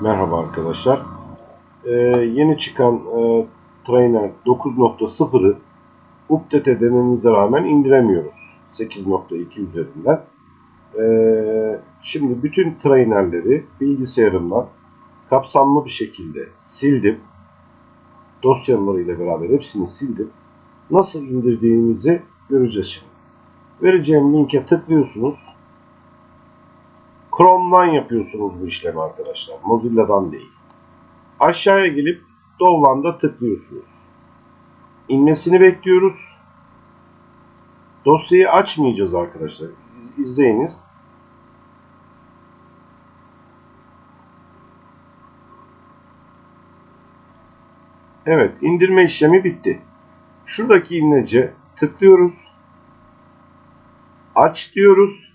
Merhaba arkadaşlar. Ee, yeni çıkan e, Trainer 9.0'ı update edememize rağmen indiremiyoruz. 8.2 üzerinden. Ee, şimdi bütün trainerleri bilgisayarımdan kapsamlı bir şekilde sildim. Dosyalarıyla beraber hepsini sildim. Nasıl indirdiğimizi göreceğiz şimdi. Vereceğim linke tıklıyorsunuz. Chrome'dan yapıyorsunuz bu işlemi arkadaşlar. Mozilla'dan değil. Aşağıya gelip Dovlan'da tıklıyorsunuz. İnmesini bekliyoruz. Dosyayı açmayacağız arkadaşlar. İz- İzleyiniz. Evet, indirme işlemi bitti. Şuradaki imlece tıklıyoruz. Aç diyoruz.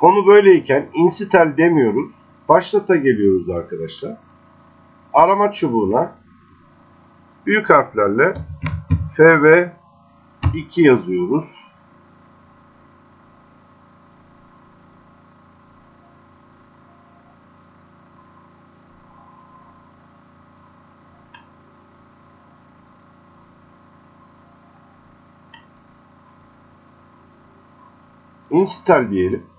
Konu böyleyken insitel demiyoruz. Başlata geliyoruz arkadaşlar. Arama çubuğuna büyük harflerle FV2 yazıyoruz. Insitel diyelim.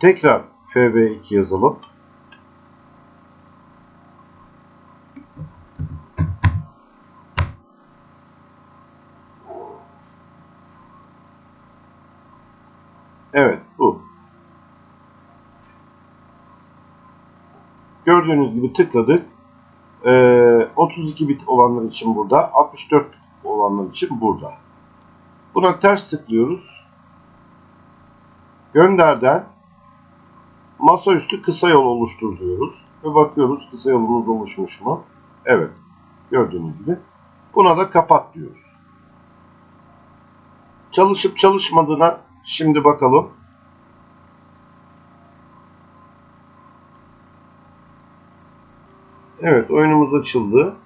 Tekrar FV2 yazalım. Evet bu. Gördüğünüz gibi tıkladık. Ee, 32 bit olanlar için burada, 64 olanlar için burada. Buna ters tıklıyoruz. Gönderden masaüstü kısa yol oluştur diyoruz. Ve bakıyoruz kısa yolumuz oluşmuş mu? Evet. Gördüğünüz gibi. Buna da kapat diyoruz. Çalışıp çalışmadığına şimdi bakalım. Evet oyunumuz açıldı.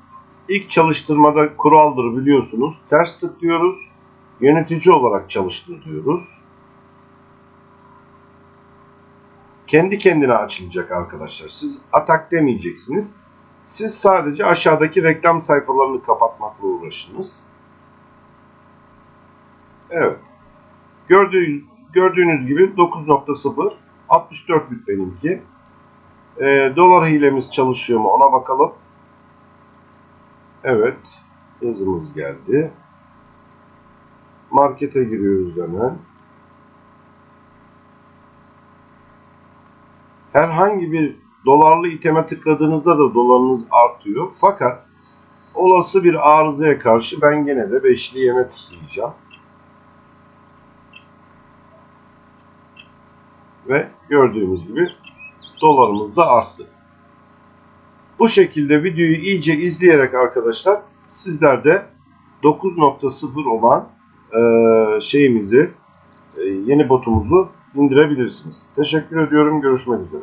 İlk çalıştırmada kuraldır biliyorsunuz. Ters tıklıyoruz. Yönetici olarak çalıştır diyoruz. Kendi kendine açılacak arkadaşlar. Siz atak demeyeceksiniz. Siz sadece aşağıdaki reklam sayfalarını kapatmakla uğraşınız. Evet. Gördüğünüz, gördüğünüz gibi 9.0 64 bit benimki. Ee, dolar hilemiz çalışıyor mu ona bakalım. Evet. Yazımız geldi. Markete giriyoruz hemen. Herhangi bir dolarlı iteme tıkladığınızda da dolarınız artıyor. Fakat olası bir arızaya karşı ben gene de beşli yeme tıklayacağım. Ve gördüğünüz gibi dolarımız da arttı. Bu şekilde videoyu iyice izleyerek arkadaşlar sizler de 9.0 olan e, şeyimizi, yeni botumuzu indirebilirsiniz. Teşekkür ediyorum. Görüşmek üzere.